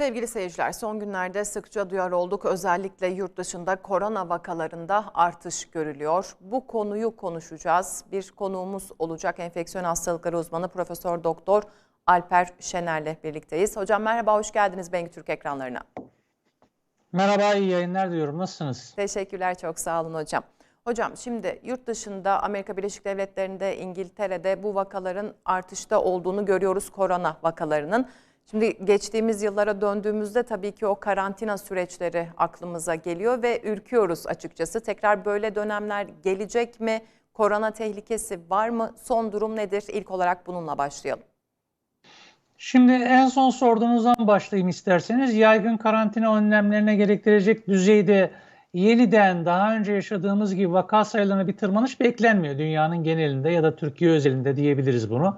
Sevgili seyirciler, son günlerde sıkça duyar olduk. Özellikle yurt dışında korona vakalarında artış görülüyor. Bu konuyu konuşacağız. Bir konuğumuz olacak. Enfeksiyon hastalıkları uzmanı Profesör Doktor Alper Şener'le birlikteyiz. Hocam merhaba, hoş geldiniz Bengü Türk ekranlarına. Merhaba, iyi yayınlar diyorum. Nasılsınız? Teşekkürler, çok sağ olun hocam. Hocam şimdi yurt dışında Amerika Birleşik Devletleri'nde, İngiltere'de bu vakaların artışta olduğunu görüyoruz korona vakalarının. Şimdi geçtiğimiz yıllara döndüğümüzde tabii ki o karantina süreçleri aklımıza geliyor ve ürküyoruz açıkçası. Tekrar böyle dönemler gelecek mi? Korona tehlikesi var mı? Son durum nedir? İlk olarak bununla başlayalım. Şimdi en son sorduğunuzdan başlayayım isterseniz. Yaygın karantina önlemlerine gerektirecek düzeyde yeniden daha önce yaşadığımız gibi vaka sayılarına bir tırmanış beklenmiyor dünyanın genelinde ya da Türkiye özelinde diyebiliriz bunu.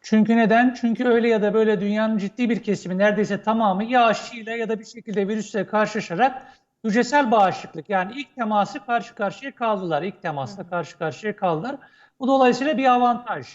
Çünkü neden? Çünkü öyle ya da böyle dünyanın ciddi bir kesimi neredeyse tamamı ya aşıyla ya da bir şekilde virüsle karşılaşarak hücresel bağışıklık yani ilk teması karşı karşıya kaldılar. İlk temasla karşı karşıya kaldılar. Bu dolayısıyla bir avantaj.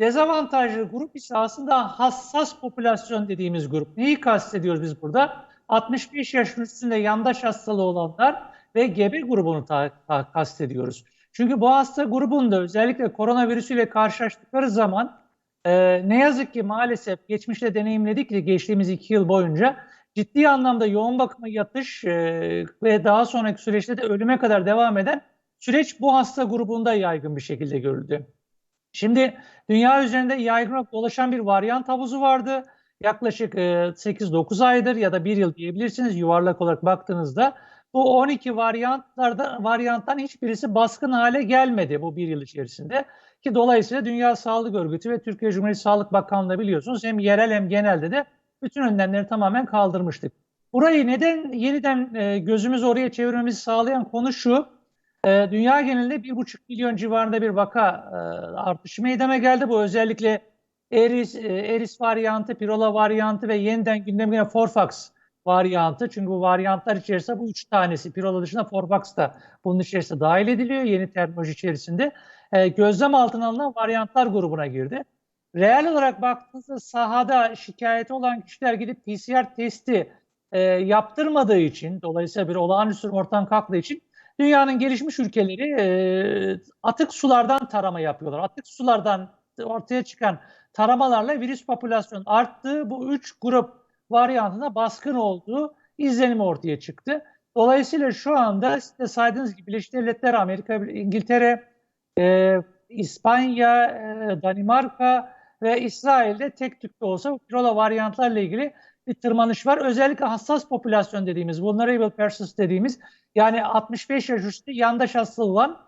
Dezavantajlı grup ise aslında hassas popülasyon dediğimiz grup. Neyi kastediyoruz biz burada? 65 yaş üstünde yandaş hastalığı olanlar ve gebe grubunu ta, ta, kastediyoruz. Çünkü bu hasta grubunda özellikle koronavirüsüyle karşılaştıkları zaman e, ne yazık ki maalesef geçmişte deneyimledik ki geçtiğimiz iki yıl boyunca ciddi anlamda yoğun bakıma yatış e, ve daha sonraki süreçte de ölüme kadar devam eden süreç bu hasta grubunda yaygın bir şekilde görüldü. Şimdi dünya üzerinde yaygın dolaşan bir varyant havuzu vardı. Yaklaşık 8-9 aydır ya da 1 yıl diyebilirsiniz yuvarlak olarak baktığınızda. Bu 12 varyantlarda varyanttan hiçbirisi baskın hale gelmedi bu bir yıl içerisinde. Ki dolayısıyla Dünya Sağlık Örgütü ve Türkiye Cumhuriyeti Sağlık Bakanlığı biliyorsunuz hem yerel hem genelde de bütün önlemleri tamamen kaldırmıştık. Burayı neden yeniden gözümüz oraya çevirmemizi sağlayan konu şu. Dünya genelinde 1,5 milyon civarında bir vaka artışı meydana geldi. Bu özellikle Eris, Eris varyantı, Pirola varyantı ve yeniden gündeme gelen Forfax varyantı. Çünkü bu varyantlar içerisinde bu üç tanesi, Pirola dışında Forfax da bunun içerisinde dahil ediliyor yeni terminoloji içerisinde. Gözlem altına alınan varyantlar grubuna girdi. Reel olarak baktığınızda sahada şikayeti olan kişiler gidip PCR testi yaptırmadığı için, dolayısıyla bir olağanüstü ortam kalktığı için dünyanın gelişmiş ülkeleri e, atık sulardan tarama yapıyorlar. Atık sulardan ortaya çıkan taramalarla virüs popülasyonu arttığı bu üç grup varyantında baskın olduğu izlenimi ortaya çıktı. Dolayısıyla şu anda size saydığınız gibi Birleşik Devletler, Amerika, İngiltere, e, İspanya, e, Danimarka ve İsrail'de tek tük de olsa bu pirola varyantlarla ilgili bir tırmanış var. Özellikle hassas popülasyon dediğimiz, vulnerable persons dediğimiz yani 65 yaş üstü yandaş hastalığı olan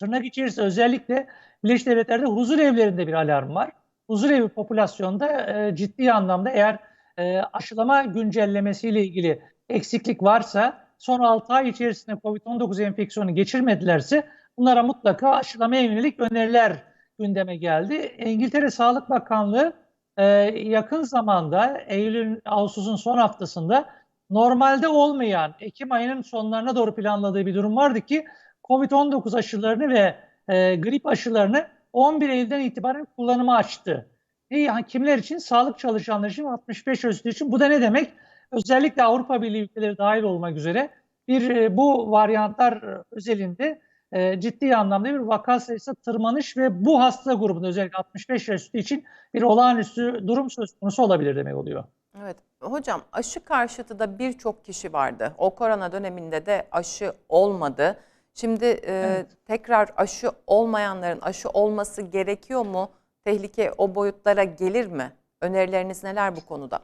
tırnak içerisinde özellikle Birleşik Devletler'de huzur evlerinde bir alarm var. Huzur evi popülasyonda e, ciddi anlamda eğer e, aşılama güncellemesiyle ilgili eksiklik varsa son 6 ay içerisinde COVID-19 enfeksiyonu geçirmedilerse bunlara mutlaka aşılamaya yönelik öneriler gündeme geldi. İngiltere Sağlık Bakanlığı e, yakın zamanda Eylül, Ağustos'un son haftasında normalde olmayan Ekim ayının sonlarına doğru planladığı bir durum vardı ki COVID-19 aşılarını ve e, grip aşılarını 11 Eylül'den itibaren kullanıma açtı. E, yani kimler için? Sağlık çalışanları için 65 yaş üstü için. Bu da ne demek? Özellikle Avrupa Birliği ülkeleri dahil olmak üzere bir e, bu varyantlar özelinde e, ciddi anlamda bir vaka sayısı tırmanış ve bu hasta grubunda özellikle 65 yaş üstü için bir olağanüstü durum söz konusu olabilir demek oluyor. Evet. Hocam aşı karşıtı da birçok kişi vardı. O korona döneminde de aşı olmadı. Şimdi e, evet. tekrar aşı olmayanların aşı olması gerekiyor mu? Tehlike o boyutlara gelir mi? Önerileriniz neler bu konuda?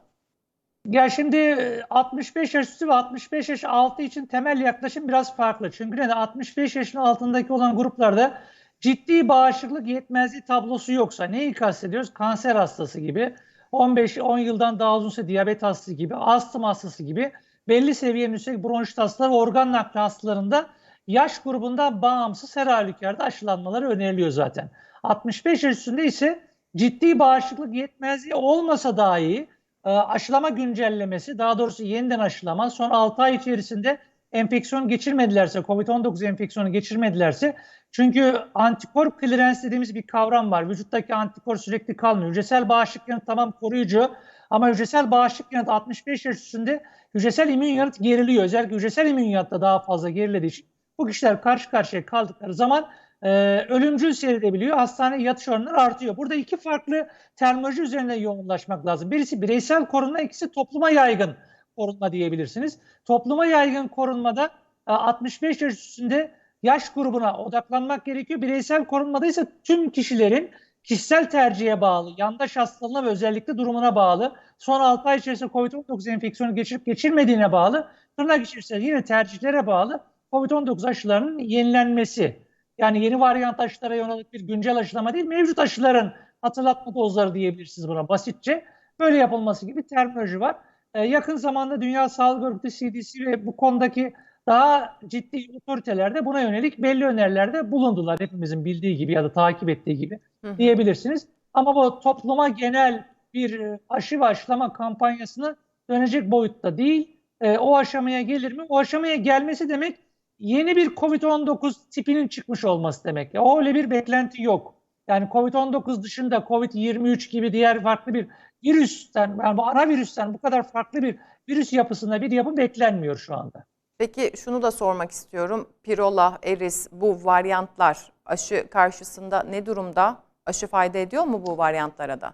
Ya şimdi 65 yaş üstü ve 65 yaş altı için temel yaklaşım biraz farklı. Çünkü ne 65 yaşın altındaki olan gruplarda ciddi bağışıklık yetmezliği tablosu yoksa neyi kastediyoruz? Kanser hastası gibi, 15-10 yıldan daha uzun süre diyabet hastası gibi, astım hastası gibi belli seviyenin üstelik bronşit hastaları, organ nakli hastalarında yaş grubundan bağımsız her halükarda aşılanmaları öneriliyor zaten. 65 yaş üstünde ise ciddi bağışıklık yetmezliği olmasa dahi e, aşılama güncellemesi, daha doğrusu yeniden aşılama son 6 ay içerisinde enfeksiyon geçirmedilerse, COVID-19 enfeksiyonu geçirmedilerse çünkü antikor clearance dediğimiz bir kavram var. Vücuttaki antikor sürekli kalmıyor. Hücresel bağışıklığın tamam koruyucu Ama hücresel bağışıklık yanıtı 65 yaş üstünde hücresel immün yanıt geriliyor. Özellikle hücresel immün yanıt da daha fazla gerilediği için bu kişiler karşı karşıya kaldıkları zaman e, ölümcül seyredebiliyor. Hastane yatış oranları artıyor. Burada iki farklı terminoloji üzerine yoğunlaşmak lazım. Birisi bireysel korunma, ikisi topluma yaygın korunma diyebilirsiniz. Topluma yaygın korunmada e, 65 yaş üstünde yaş grubuna odaklanmak gerekiyor. Bireysel korunmada ise tüm kişilerin kişisel tercihe bağlı, yandaş hastalığına ve özellikle durumuna bağlı, son 6 ay içerisinde COVID-19 enfeksiyonu geçirip geçirmediğine bağlı, tırnak içerisinde yine tercihlere bağlı COVID-19 aşılarının yenilenmesi. Yani yeni varyant aşılara yönelik bir güncel aşılama değil, mevcut aşıların hatırlatma dozları diyebilirsiniz buna basitçe. Böyle yapılması gibi terminoloji var. Ee, yakın zamanda Dünya Sağlık Örgütü CDC ve bu konudaki daha ciddi otoriteler de buna yönelik belli önerilerde bulundular. Hepimizin bildiği gibi ya da takip ettiği gibi Hı hı. diyebilirsiniz. Ama bu topluma genel bir e, aşı ve aşılama kampanyasına dönecek boyutta değil. E, o aşamaya gelir mi? O aşamaya gelmesi demek yeni bir COVID-19 tipinin çıkmış olması demek. Ya, öyle bir beklenti yok. Yani COVID-19 dışında COVID-23 gibi diğer farklı bir virüsten, yani bu ana virüsten bu kadar farklı bir virüs yapısında bir yapı beklenmiyor şu anda. Peki şunu da sormak istiyorum. Pirola, eris bu varyantlar aşı karşısında ne durumda? Aşı fayda ediyor mu bu varyantlara da?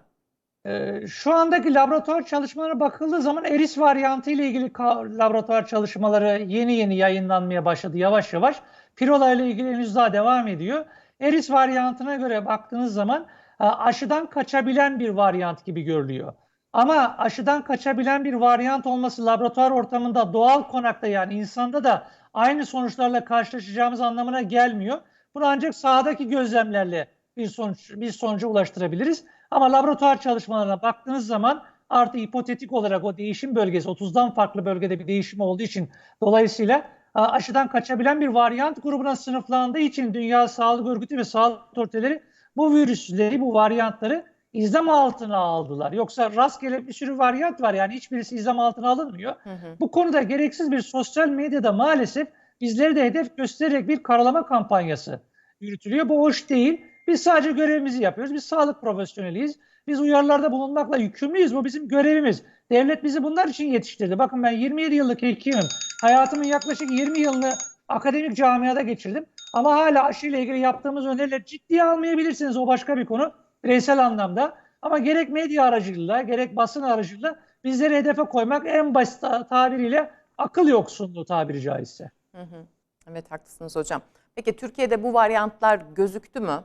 Ee, Şu andaki laboratuvar çalışmalarına bakıldığı zaman eris varyantı ile ilgili laboratuvar çalışmaları yeni yeni yayınlanmaya başladı yavaş yavaş. Pirola ile ilgili henüz daha devam ediyor. Eris varyantına göre baktığınız zaman e, aşıdan kaçabilen bir varyant gibi görülüyor. Ama aşıdan kaçabilen bir varyant olması laboratuvar ortamında doğal konakta yani insanda da aynı sonuçlarla karşılaşacağımız anlamına gelmiyor. Bunu ancak sahadaki gözlemlerle bir sonuç bir sonuca ulaştırabiliriz. Ama laboratuvar çalışmalarına baktığınız zaman artı hipotetik olarak o değişim bölgesi 30'dan farklı bölgede bir değişim olduğu için dolayısıyla aşıdan kaçabilen bir varyant grubuna sınıflandığı için Dünya Sağlık Örgütü ve sağlık otoriteleri bu virüsleri, bu varyantları izlem altına aldılar. Yoksa rastgele bir sürü varyant var yani hiçbirisi izlem altına alınmıyor. Hı hı. Bu konuda gereksiz bir sosyal medyada maalesef bizleri de hedef göstererek bir karalama kampanyası yürütülüyor. Bu hoş değil. Biz sadece görevimizi yapıyoruz. Biz sağlık profesyoneliyiz. Biz uyarılarda bulunmakla yükümlüyüz. Bu bizim görevimiz. Devlet bizi bunlar için yetiştirdi. Bakın ben 27 yıllık hekimim. Hayatımın yaklaşık 20 yılını akademik camiada geçirdim. Ama hala aşıyla ilgili yaptığımız önerileri ciddiye almayabilirsiniz. O başka bir konu. Bireysel anlamda. Ama gerek medya aracılığıyla gerek basın aracılığıyla bizleri hedefe koymak en basit ta- tabiriyle akıl yoksunluğu tabiri caizse. Hı hı. Evet haklısınız hocam. Peki Türkiye'de bu varyantlar gözüktü mü?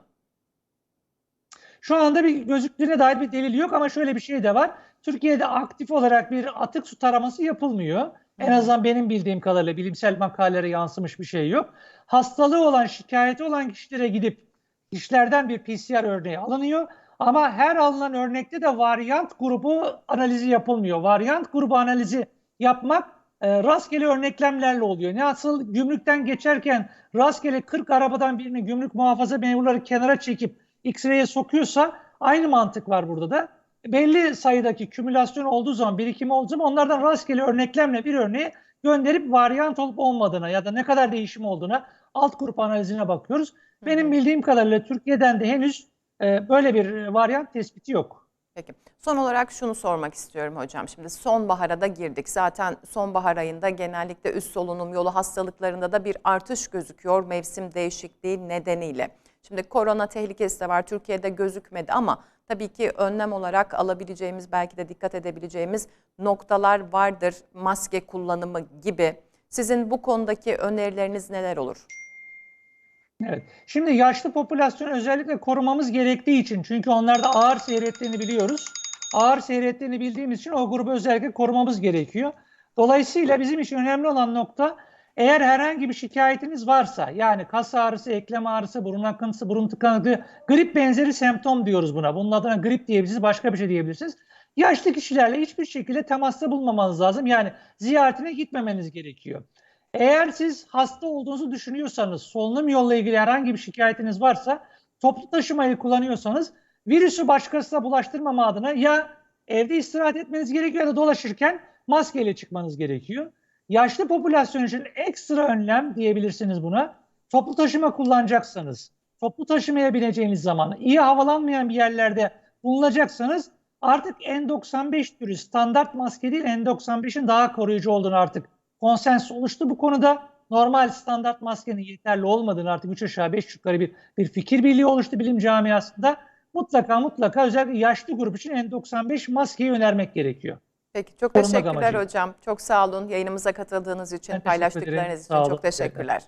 Şu anda bir gözüktüğüne dair bir delil yok ama şöyle bir şey de var. Türkiye'de aktif olarak bir atık su taraması yapılmıyor. En azından benim bildiğim kadarıyla bilimsel makalelere yansımış bir şey yok. Hastalığı olan, şikayeti olan kişilere gidip kişilerden bir PCR örneği alınıyor. Ama her alınan örnekte de varyant grubu analizi yapılmıyor. Varyant grubu analizi yapmak e, rastgele örneklemlerle oluyor. Nasıl gümrükten geçerken rastgele 40 arabadan birini gümrük muhafaza memurları kenara çekip X-ray'e sokuyorsa aynı mantık var burada da. Belli sayıdaki kümülasyon olduğu zaman, birikim olduğu zaman onlardan rastgele örneklemle bir örneği gönderip varyant olup olmadığına ya da ne kadar değişim olduğuna alt grup analizine bakıyoruz. Benim bildiğim kadarıyla Türkiye'den de henüz e, böyle bir varyant tespiti yok. Peki. Son olarak şunu sormak istiyorum hocam. Şimdi sonbahara da girdik. Zaten sonbahar ayında genellikle üst solunum yolu hastalıklarında da bir artış gözüküyor mevsim değişikliği nedeniyle. Şimdi korona tehlikesi de var. Türkiye'de gözükmedi ama tabii ki önlem olarak alabileceğimiz belki de dikkat edebileceğimiz noktalar vardır. Maske kullanımı gibi. Sizin bu konudaki önerileriniz neler olur? Evet. Şimdi yaşlı popülasyonu özellikle korumamız gerektiği için çünkü onlarda ağır seyrettiğini biliyoruz. Ağır seyrettiğini bildiğimiz için o grubu özellikle korumamız gerekiyor. Dolayısıyla bizim için önemli olan nokta eğer herhangi bir şikayetiniz varsa yani kas ağrısı, eklem ağrısı, burun akıntısı, burun tıkanıklığı, grip benzeri semptom diyoruz buna. Bunun adına grip diyebilirsiniz, başka bir şey diyebilirsiniz. Yaşlı kişilerle hiçbir şekilde temasta bulunmamanız lazım. Yani ziyaretine gitmemeniz gerekiyor. Eğer siz hasta olduğunuzu düşünüyorsanız, solunum yolla ilgili herhangi bir şikayetiniz varsa, toplu taşımayı kullanıyorsanız virüsü başkasına bulaştırmama adına ya evde istirahat etmeniz gerekiyor ya da dolaşırken maskeyle çıkmanız gerekiyor. Yaşlı popülasyon için ekstra önlem diyebilirsiniz buna. Toplu taşıma kullanacaksanız, toplu taşımaya bineceğiniz zaman, iyi havalanmayan bir yerlerde bulunacaksanız Artık N95 türü standart maske değil N95'in daha koruyucu olduğunu artık konsens oluştu bu konuda. Normal standart maskenin yeterli olmadığını artık 3 aşağı 5 yukarı bir, bir fikir birliği oluştu bilim camiasında. Mutlaka mutlaka özellikle yaşlı grup için N95 maskeyi önermek gerekiyor. Peki çok Korumak teşekkürler amacıyla. hocam. Çok sağ olun yayınımıza katıldığınız için, Ben teşekkür ederim. paylaştıklarınız için Sağ olun. çok teşekkürler.